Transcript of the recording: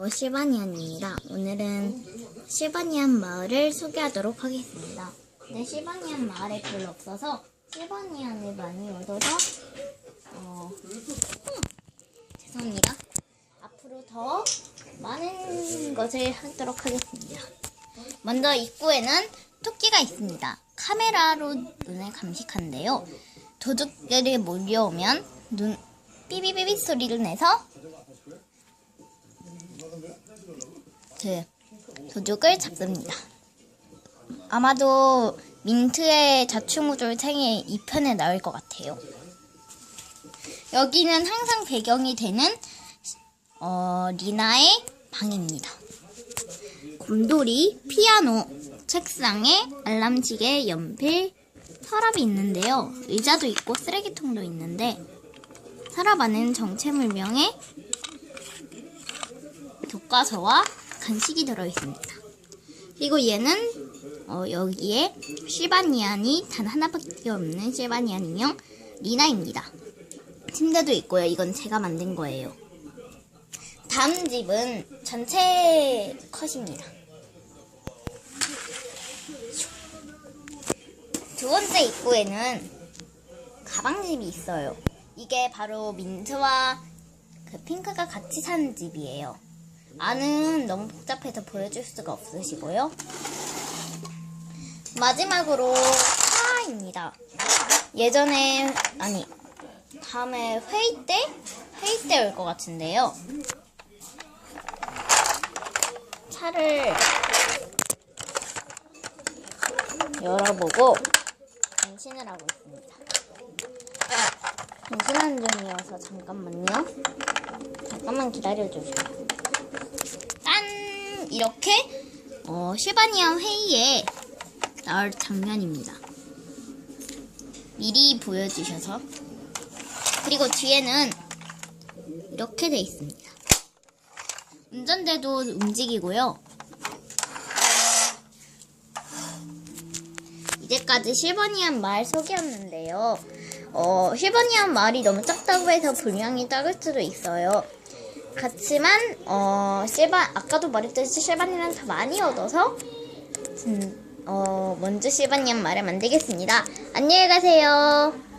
어, 실바니안입니다. 오늘은 실바니안 마을을 소개하도록 하겠습니다. 근데 실바니안 마을에 별로 없어서 실바니안을 많이 얻어서 어, 음, 죄송합니다. 앞으로 더 많은 것을 하도록 하겠습니다. 먼저 입구에는 토끼가 있습니다. 카메라로 눈을 감식하는데요. 도둑들이 몰려오면 눈 삐비비비 소리를 내서 그 도둑을 잡습니다. 아마도 민트의 자충우돌 생애 2편에 나올 것 같아요. 여기는 항상 배경이 되는 어, 리나의 방입니다. 곰돌이, 피아노, 책상에 알람시계, 연필, 서랍이 있는데요. 의자도 있고 쓰레기통도 있는데 서랍 안에는 정체불명의 교과서와 간식이 들어있습니다. 그리고 얘는 어, 여기에 실바니안이 단 하나밖에 없는 실바니안 인형 리나입니다. 침대도 있고요. 이건 제가 만든 거예요. 다음 집은 전체 컷입니다. 두 번째 입구에는 가방집이 있어요. 이게 바로 민트와 그 핑크가 같이 사는 집이에요. 안은 너무 복잡해서 보여줄 수가 없으시고요. 마지막으로 차입니다. 예전에 아니 다음에 회의 때 회의 때 올 것 같은데요. 차를 열어보고 변신을 하고 있습니다. 변신하는 중이어서 잠깐만요. 잠깐만 기다려주세요. 짠! 이렇게 어, 실바니안 회의에 나올 장면입니다. 미리 보여주셔서 그리고 뒤에는 이렇게 돼 있습니다. 운전대도 움직이고요. 이제까지 실버니안 마을 소개였는데요. 어, 실버니안 마을이 너무 작다고 해서 분량이 작을 수도 있어요. 그렇지만 어, 실바 아까도 말했듯이 실바니안 더 많이 얻어서 음, 어, 먼저 실바니안 마을을 만들겠습니다. 안녕히 가세요.